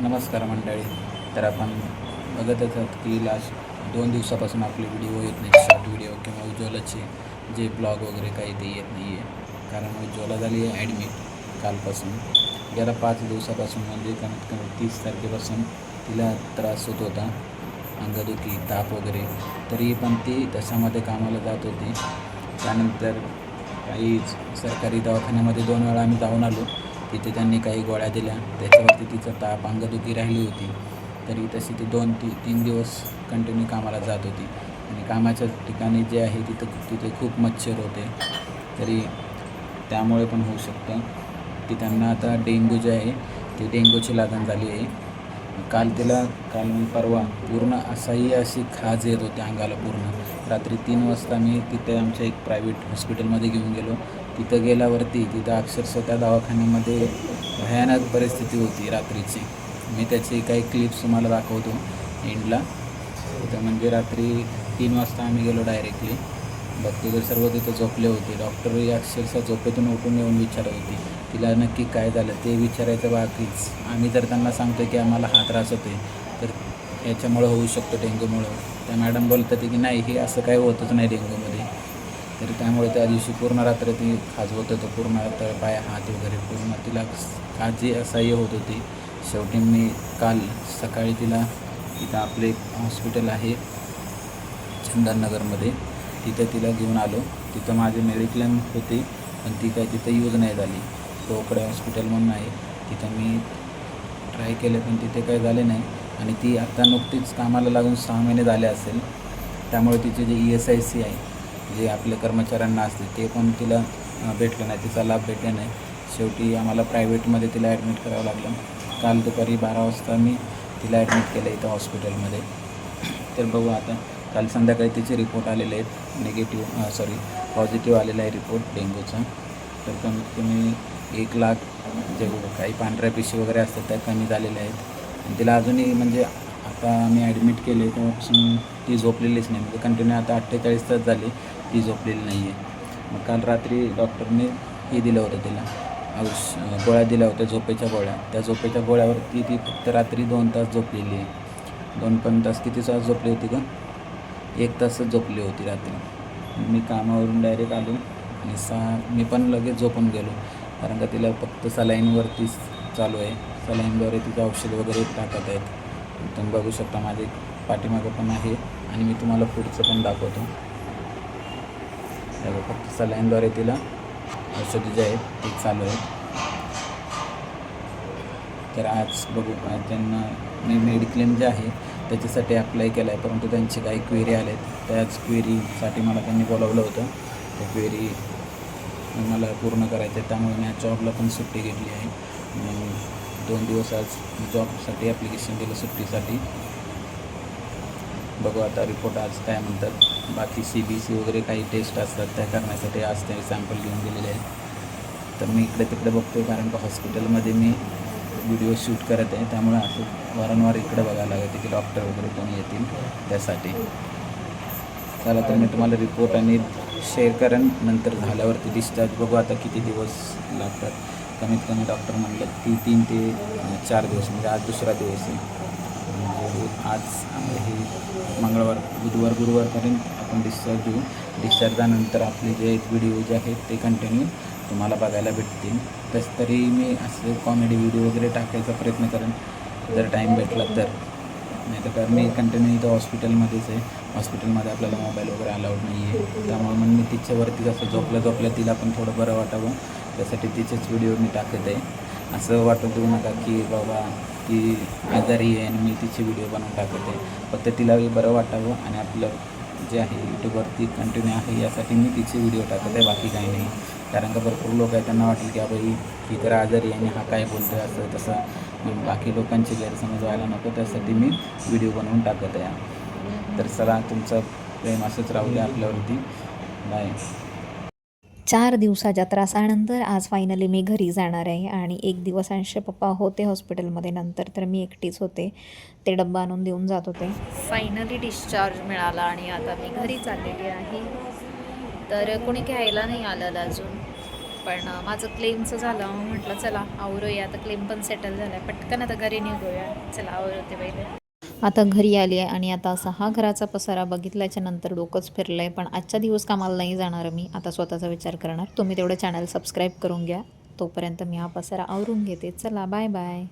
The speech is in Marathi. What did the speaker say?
नमस्कार मंडळी. तर आपण बघतच आहोत की लास्ट दोन दिवसापासून आपले व्हिडिओ येत नाही शॉर्ट व्हिडिओ किंवा उज्ज्वलाचे जे ब्लॉग वगैरे काही ते येत नाही आहे कारण उज्ज्वला झाली आहे ॲडमिट कालपासून. गेल्या पाच दिवसापासून म्हणजे कमीत कमी तीस तारखेपासून तिला त्रास होत होता. अंगदुखी ताप वगैरे. तरी पण ती तशामध्ये कामाला जात होती. त्यानंतर काही सरकारी दवाखान्यामध्ये दोन वेळा आम्ही जाऊन आलो. तिथे त्यांनी काही गोळ्या दिल्या. त्याच्यावरती तिचं ताप अंगदुखी राहिली होती. तरी तशी ती दोन ती तीन दिवस कंटिन्यू कामाला जात होती. आणि कामाच्या ठिकाणी जे आहे तिथं तिथे खूप मच्छर होते. तरी त्यामुळे पण होऊ शकतं. की त्यांना आता डेंग्यू जे आहे ते डेंग्यूची लागण झाली आहे. काल तिला काल मी परवा. पूर्ण असाही अशी खाज येत होती अंगाला पूर्ण. रात्री तीन वाजता मी तिथे आमच्या एक प्रायव्हेट हॉस्पिटलमध्ये घेऊन गेलो. तिथं गेल्यावरती तिथं अक्षरशः त्या दवाखान्यामध्ये भयानक परिस्थिती होती रात्रीची. मी त्याची काही क्लिप्स तुम्हाला दाखवतो एंडला तिथं म्हणजे रात्री तीन वाजता आम्ही गेलो डायरेक्टली बघ तर सर्व तिथं झोपले होते. डॉक्टरही अक्षरशः झोपेतून उठून येऊन विचारत होती. तिला नक्की काय झालं ते विचारायचं बाकीच. आम्ही जर त्यांना सांगतो की आम्हाला हा त्रास होते तर याच्यामुळं होऊ शकतो डेंग्यूमुळं. त्या मॅडम बोलतात की नाही हे असं काही होतच नाही डेंग्यूमध्ये. तर त्यामुळे त्या दिवशी पूर्ण रात्र ती खाजवत होतं. पूर्ण रात्र पाय हात वगैरे पूर्ण तिला काळजी असह्य होत होती. शेवटी मी काल सकाळी तिला इथं आपले हॉस्पिटल आहे चंदननगरमध्ये. तिथं तिला घेऊन आलो. तिथं माझी मेडिक्लेम होते पण ती काय तिथं यूज नाही झाली. टोकडे हॉस्पिटल म्हणून आहे. तिथं मी ट्राय केलं पण तिथे काही झाले नाही. आणि ती आत्ता नुकतीच कामाला लागून सहा महिने झाले असेल. त्यामुळे तिचे जे ई एस आय सी आहे जे आपल्या कर्मचाऱ्यांना असते ते पण तिला भेटलं नाही. तिचा लाभ भेटला नाही. शेवटी आम्हाला प्रायव्हेटमध्ये तिला ॲडमिट करावं लागलं. काल दुपारी बारा वाजता मी तिला ॲडमिट केलं इथं हॉस्पिटलमध्ये तर बघू आता काल संध्याकाळी तिचे रिपोर्ट आलेले आहेत निगेटिव्ह सॉरी पॉझिटिव्ह आलेला आहे रिपोर्ट डेंग्यूचा. तर कमीत कमी एक लाख जे काही पांढऱ्या पेशी वगैरे असतात त्या कमी झालेल्या आहेत. आणि तिला अजूनही म्हणजे आता मी ॲडमिट केले तेव्हापासून ती झोपलेलीच नाही. म्हणजे कंटिन्यू आता अठ्ठेचाळीस तास झाली ती झोपलेली नाही आहे मग काल रात्री डॉक्टरने हे दिलं होतं तिला. औष गोळ्या दिल्या होत्या झोपेच्या गोळ्या. त्या झोपेच्या गोळ्यावरती ती फक्त रात्री दोन तास झोपलेली आहे. दोन पण तास किती तास झोपली होती का एक तासच झोपली होती रात्री. मी कामावरून डायरेक्ट आलो आणि सहा मी पण लगेच झोपून गेलो. कारण का तिला फक्त सलाईनवरतीच चालू आहे. सलाईनद्वारे तिचं औषध वगैरे टाकत आहेत. तुम्ही बघू शकता माझे पाठीमागं पण आहे आणि मी तुम्हाला पुढचं पण दाखवतो. फक्त सलाईनद्वारे तिला औषध जे आहेत ते चालू आहेत. तर आज बघू त्यांना मी मेडिक्लेम जे आहे त्याच्यासाठी अप्लाय केला आहे परंतु त्यांची काही क्वेरी आल्या आहेत त्याच क्वेरीसाठी मला त्यांनी बोलावलं होतं. त्या क्वेरी मला पूर्ण करायचं आहे त्यामुळे मी जॉबला पण सुट्टी घेतली आहे. दोन दिवस आज जॉबसाठी ॲप्लिकेशन दिलं सुट्टीसाठी. बघू आता रिपोर्ट आज काय म्हणतात. बाकी सी बी सी वगैरे काही टेस्ट असतात त्या करण्यासाठी आज ते सॅम्पल घेऊन गेलेले आहेत. तर मी इकडे तिकडे बघतो आहे कारण का हॉस्पिटलमध्ये मी व्हिडिओ शूट करत आहे. त्यामुळे असं वारंवार इकडे बघायला लागते की डॉक्टर वगैरे कोणी येतील त्यासाठी. चला तर मी तुम्हाला रिपोर्ट आणि शेअर करेन नंतर झाल्यावरती डिस्चार्ज बघू आता किती दिवस लागतात. कमीत कमी डॉक्टर म्हणलं की तीन ते चार दिवस. म्हणजे आज दुसरा दिवस आहे. म्हणजे आज हे मंगळवार बुधवार गुरुवारपर्यंत आपण डिस्चार्ज देऊ. डिस्चार्जानंतर आपले जे व्हिडिओ जे आहेत ते कंटिन्यू तुम्हाला बघायला भेटतील. तस तरी मी असे कॉमेडी व्हिडिओ वगैरे टाकायचा प्रयत्न करेन. जर टाईम भेटला तर. नाही तर कारण मी कंटिन्यू इथं हॉस्पिटलमध्येच आहे. हॉस्पिटलमध्ये आपल्याला मोबाईल वगैरे अलाउड नाही आहे त्यामुळे मग मी तिच्यावरती असं झोपल्या झोपल्या तिला पण थोडं बरं वाटावं. त्यासाठी तिचेच व्हिडिओ मी टाकत आहे. असं वाटत देऊ नका की बाबा ती आजारी आहे आणि मी तिचे व्हिडिओ बनवून टाकत आहे. फक्त तिलाही बरं वाटावं आणि आपलं जे आहे यूट्यूबवरती कंटिन्यू आहे यासाठी मी तिचे व्हिडिओ टाकत आहे. बाकी काही नाही. कारण का भरपूर लोक आहे त्यांना वाटेल की बाई ही तर आजारी आहे आणि हा काय बोलतो आहे असं तसं. बाकी लोकांचे गैरसमज व्हायला नको त्यासाठी मी व्हिडिओ बनवून टाकत आहे. तर चला तुमचं प्रेम असंच राहू द्या आपल्यावरती. बाय. चार दिवसाच्या त्रासानंतर आज फायनली मी घरी जाणार आहे आणि एक दिवस अंश पप्पा होते हॉस्पिटलमध्ये नंतर तर मी एकटीच होते. ते डब्बा आणून देऊन जात होते. फायनली डिस्चार्ज मिळाला आणि आता मी घरी चाललेली आहे. तर कोणी घ्यायला नाही आलेलं अजून. पण माझं क्लेमचं झालं. मग म्हटलं चला आवरूया आता क्लेम पण सेटल झाला आहे पटकन आता घरी निघूया. चला आवरते पहिले. आता घरी आली आहे आणि आता असा हा घराचा पसारा बघितल्याच्या नंतर डोकंच फिरलं आहे पण आजच्या दिवस कामाला नाही जाणार मी. आता स्वतःचा विचार करणार. तुम्ही तेवढं चॅनल सबस्क्राईब करून घ्या. तोपर्यंत मी हा पसारा आवरून घेते. चला बाय बाय